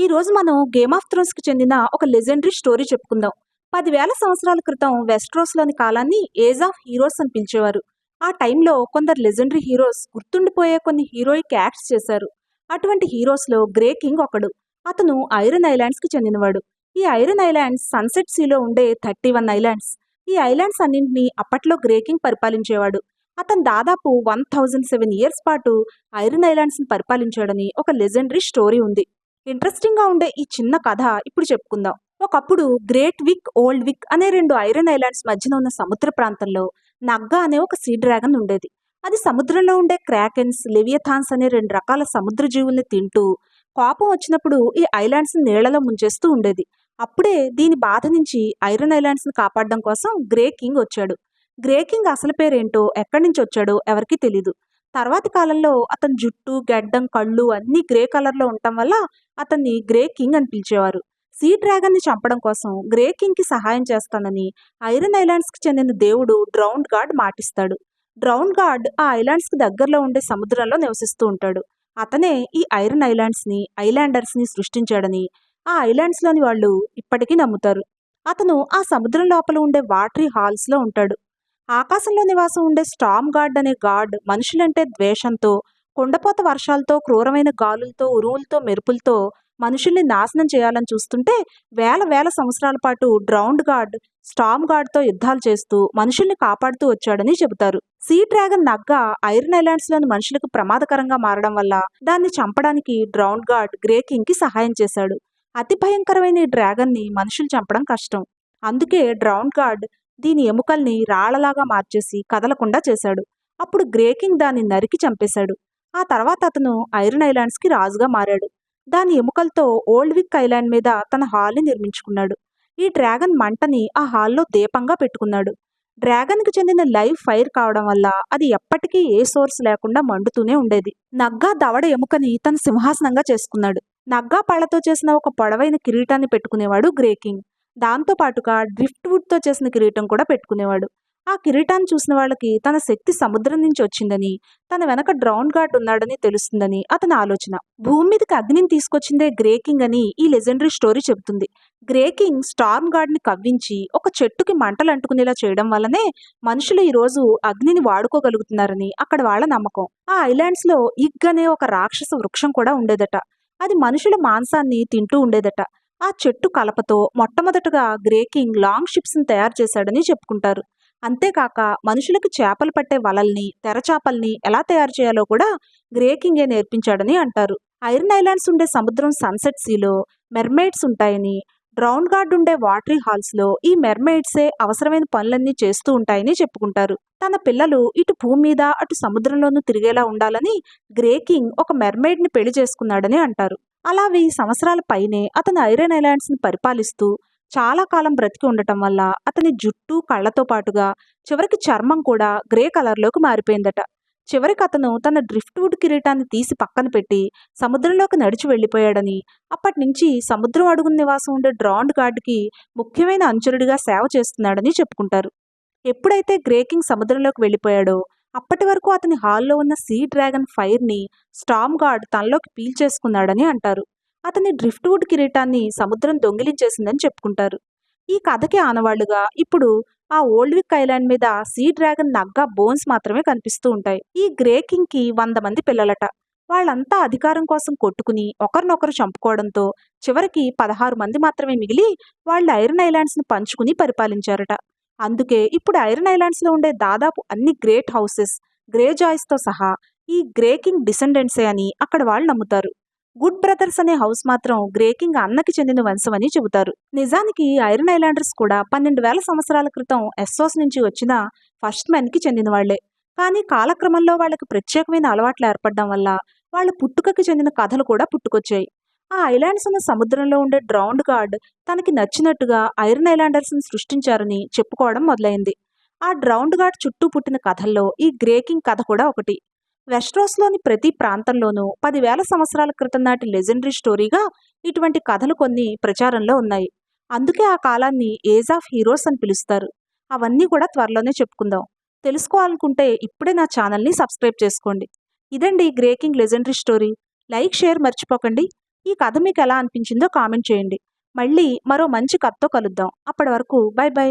ఈ రోజు మనం గేమ్ ఆఫ్ థ్రోన్స్కి చెందిన ఒక లెజెండరీ స్టోరీ చెప్పుకుందాం. పదివేల సంవత్సరాల క్రితం వెస్ట్రోస్లోని కాలాన్ని ఏజ్ ఆఫ్ హీరోస్ అని పిలిచేవారు. ఆ టైంలో కొందరు లెజెండరీ హీరోస్ గుర్తుండిపోయే కొన్ని హీరోయిక్ యాక్ట్స్ చేశారు. అటువంటి హీరోస్లో గ్రే కింగ్ ఒకడు. అతను ఐరన్ ఐలాండ్స్కి చెందినవాడు. ఈ ఐరన్ ఐలాండ్స్ సన్సెట్ సీలో ఉండే థర్టీ వన్ ఐలాండ్స్ ఈ ఐలాండ్స్ అన్నింటినీ అప్పట్లో గ్రే కింగ్ పరిపాలించేవాడు. అతను దాదాపు వన్ థౌజండ్ సెవెన్ ఇయర్స్ పాటు ఐరన్ ఐలాండ్స్ని పరిపాలించాడని ఒక లెజెండరీ స్టోరీ ఉంది. ఇంట్రెస్టింగ్గా ఉండే ఈ చిన్న కథ ఇప్పుడు చెప్పుకుందాం. ఒకప్పుడు గ్రేట్ విక్ ఓల్డ్ విక్ అనే రెండు ఐరన్ ఐలాండ్స్ మధ్యన ఉన్న సముద్ర ప్రాంతంలో నగ్గా అనే ఒక సీ డ్రాగన్ ఉండేది. అది సముద్రంలో ఉండే క్రాకెన్స్ లెవియథాన్స్ అనే రెండు రకాల సముద్ర జీవుల్ని తింటూ కోపం వచ్చినప్పుడు ఈ ఐలాండ్స్ నీళ్ళలో ముంచేస్తూ ఉండేది. అప్పుడే దీని బాధ నుంచి ఐరన్ ఐలాండ్స్ని కాపాడడం కోసం గ్రే కింగ్ వచ్చాడు. గ్రే కింగ్ అసలు పేరేంటో ఎక్కడి నుంచి వచ్చాడో ఎవరికీ తెలీదు. తర్వాతి కాలంలో అతని జుట్టు గడ్డం కళ్ళు అన్నీ గ్రే కలర్లో ఉండటం వల్ల అతన్ని గ్రే కింగ్ అని పిలిచేవారు. సీ డ్రాగన్ని చంపడం కోసం గ్రే కింగ్కి సహాయం చేస్తానని ఐరన్ ఐలాండ్స్కి చెందిన దేవుడు డ్రౌండ్ గార్డ్ మాటిస్తాడు. డ్రౌండ్ గార్డ్ ఆ ఐలాండ్స్కి దగ్గరలో ఉండే సముద్రంలో నివసిస్తూ ఉంటాడు. అతనే ఈ ఐరన్ ఐలాండ్స్ని ఐలాండర్స్ని సృష్టించాడని ఆ ఐలాండ్స్లోని వాళ్ళు ఇప్పటికీ నమ్ముతారు. అతను ఆ సముద్రం లోపల ఉండే వాటరీ హాల్స్లో ఉంటాడు. ఆకాశంలో నివాసం ఉండే స్టామ్ గార్డ్ అనే గాడ్ మనుషులంటే ద్వేషంతో కొండపోత వర్షాలతో క్రూరమైన గాలులతో ఉరువులతో మెరుపులతో మనుషుల్ని నాశనం చేయాలని చూస్తుంటే వేల వేల సంవత్సరాల పాటు డ్రౌండ్ గార్డ్ స్టామ్ గార్డ్తో యుద్ధాలు చేస్తూ మనుషుల్ని కాపాడుతూ వచ్చాడని చెబుతారు. సీ డ్రాగన్ నగ్గ ఐరన్ ఐలాండ్స్లోని మనుషులకు ప్రమాదకరంగా మారడం వల్ల దాన్ని చంపడానికి డ్రౌండ్ గార్డ్ గ్రే సహాయం చేశాడు. అతి భయంకరమైన ఈ డ్రాగన్ని మనుషులు చంపడం కష్టం. అందుకే డ్రౌండ్ గార్డ్ దీని ఎముకల్ని రాళ్ళలాగా మార్చేసి కదలకుండా చేశాడు. అప్పుడు గ్రేకింగ్ దాన్ని నరికి చంపేశాడు. ఆ తర్వాత అతను ఐరన్ ఐలాండ్స్కి రాజుగా మారాడు. దాని ఎముకలతో ఓల్డ్ విక్ ఐలాండ్ మీద తన హాల్ని నిర్మించుకున్నాడు. ఈ డ్రాగన్ మంటని ఆ హాల్లో దీపంగా పెట్టుకున్నాడు. డ్రాగన్కి చెందిన లైవ్ ఫైర్ కావడం వల్ల అది ఎప్పటికీ ఏ సోర్స్ లేకుండా మండుతూనే ఉండేది. నగ్గా దవడ ఎముకని తన సింహాసనంగా చేసుకున్నాడు. నగ్గా పళ్ళతో చేసిన ఒక పొడవైన కిరీటాన్ని పెట్టుకునేవాడు గ్రేకింగ్. దాంతో పాటుగా డ్రిఫ్ట్ వుడ్తో చేసిన కిరీటం కూడా పెట్టుకునేవాడు. ఆ కిరీటాన్ని చూసిన వాళ్ళకి తన శక్తి సముద్రం నుంచి వచ్చిందని తన వెనక డ్రౌన్ గార్డ్ ఉన్నాడని తెలుస్తుందని అతని ఆలోచన. భూమి మీదకి అగ్నిని తీసుకొచ్చిందే గ్రేకింగ్ అని ఈ లెజెండరీ స్టోరీ చెబుతుంది. గ్రేకింగ్ స్టార్మ్ గార్డ్ని కవ్వించి ఒక చెట్టుకి మంటలు అంటుకునేలా చేయడం వల్లనే మనుషులు ఈరోజు అగ్నిని వాడుకోగలుగుతున్నారని అక్కడ వాళ్ళ నమ్మకం. ఆ ఐలాండ్స్లో ఇగ్ అనే ఒక రాక్షస వృక్షం కూడా ఉండేదట. అది మనుషుల మాంసాన్ని తింటూ ఉండేదట. ఆ చెట్టు కలపతో మొట్టమొదటగా గ్రేకింగ్ లాంగ్ షిప్స్ని తయారు చేశాడని చెప్పుకుంటారు. అంతేకాక మనుషులకు చేపలు పట్టే వలల్ని తెరచాపల్ని ఎలా తయారు చేయాలో కూడా గ్రేకింగే నేర్పించాడని అంటారు. ఐరన్ ఐలాండ్స్ ఉండే సముద్రం సన్సెట్ సీలో మెర్మైడ్స్ ఉంటాయని డ్రౌన్ గార్డ్ ఉండే వాటరీ హాల్స్లో ఈ మెర్మైడ్సే అవసరమైన పనులన్నీ చేస్తూ ఉంటాయని చెప్పుకుంటారు. తన పిల్లలు ఇటు భూమి మీద అటు సముద్రంలోనూ తిరిగేలా ఉండాలని గ్రేకింగ్ ఒక మెర్మైడ్ని పెళ్ళి చేసుకున్నాడని అంటారు. అలా వెయ్యి సంవత్సరాల పైనే అతను ఐరన్ ఐలాండ్స్ని పరిపాలిస్తూ చాలా కాలం బ్రతికి ఉండటం వల్ల అతని జుట్టు కళ్ళతో పాటుగా చివరికి చర్మం కూడా గ్రే కలర్లోకి మారిపోయిందట. చివరికి అతను తన డ్రిఫ్ట్ వుడ్ కిరీటాన్ని తీసి పక్కన పెట్టి సముద్రంలోకి నడిచి వెళ్ళిపోయాడని అప్పటి నుంచి సముద్రం అడుగున నివాసం ఉండే డ్రాండ్ గార్డ్కి ముఖ్యమైన అనుచరుడిగా సేవ చేస్తున్నాడని చెప్పుకుంటారు. ఎప్పుడైతే గ్రేకింగ్ సముద్రంలోకి వెళ్ళిపోయాడో అప్పటి వరకు అతని హాల్లో ఉన్న సీ డ్రాగన్ ఫైర్ని స్టామ్ గార్డ్ తనలోకి పీల్చేసుకున్నాడని అంటారు. అతని డ్రిఫ్ట్ వుడ్ కిరీటాన్ని సముద్రం దొంగిలించేసిందని చెప్పుకుంటారు. ఈ కథకి ఆనవాళ్ళుగా ఇప్పుడు ఆ ఓల్డ్ విక్ ఐలాండ్ మీద సీ డ్రాగన్ నగ్గా బోన్స్ మాత్రమే కనిపిస్తూ ఉంటాయి. ఈ గ్రే కింగ్కి వంద మంది పిల్లలట. వాళ్ళంతా అధికారం కోసం కొట్టుకుని ఒకరినొకరు చంపుకోవడంతో చివరికి పదహారు మంది మాత్రమే మిగిలి వాళ్ళు ఐరన్ ఐలాండ్స్ని పంచుకుని పరిపాలించారట. అందుకే ఇప్పుడు ఐరన్ ఐలాండ్స్లో ఉండే దాదాపు అన్ని గ్రేట్ హౌసెస్ గ్రే జాయిస్తో సహా ఈ గ్రే కింగ్ డిసెండెంట్సే అని అక్కడ వాళ్ళు నమ్ముతారు. గుడ్ బ్రదర్స్ అనే హౌస్ మాత్రం గ్రేకింగ్ అన్నకి చెందిన వంశం అని చెబుతారు. నిజానికి ఐరన్ ఐలాండర్స్ కూడా పన్నెండు వేల సంవత్సరాల క్రితం ఎస్సోస్ నుంచి వచ్చిన ఫస్ట్ మెన్కి చెందిన వాళ్ళే కానీ కాలక్రమంలో వాళ్ళకి ప్రత్యేకమైన అలవాట్లు ఏర్పడడం వల్ల వాళ్ళ పుట్టుకకి చెందిన కథలు కూడా పుట్టుకొచ్చాయి. ఆ ఐలాండ్స్ ఉన్న సముద్రంలో ఉండే డ్రౌండ్ గార్డ్ తనకి నచ్చినట్టుగా ఐరన్ ఐలాండర్స్ని సృష్టించారని చెప్పుకోవడం మొదలైంది. ఆ డ్రౌండ్ గార్డ్ చుట్టూ పుట్టిన కథల్లో ఈ గ్రేకింగ్ కథ కూడా ఒకటి. వెస్ట్రోస్లోని ప్రతి ప్రాంతంలోనూ పదివేల సంవత్సరాల క్రితం నాటి లెజెండరీ స్టోరీగా ఇటువంటి కథలు కొన్ని ప్రచారంలో ఉన్నాయి. అందుకే ఆ కాలాన్ని ఏజ్ ఆఫ్ హీరోస్ అని పిలుస్తారు. అవన్నీ కూడా త్వరలోనే చెప్పుకుందాం. తెలుసుకోవాలనుకుంటే ఇప్పుడే నా ఛానల్ని సబ్స్క్రైబ్ చేసుకోండి. ఇదండి Grey King legendary story. Like share మర్చిపోకండి. ఈ కథ మీకు ఎలా అనిపించిందో కామెంట్ చేయండి. మళ్ళీ మరో మంచి కథతో కలుద్దాం. అప్పటి వరకు బై బై.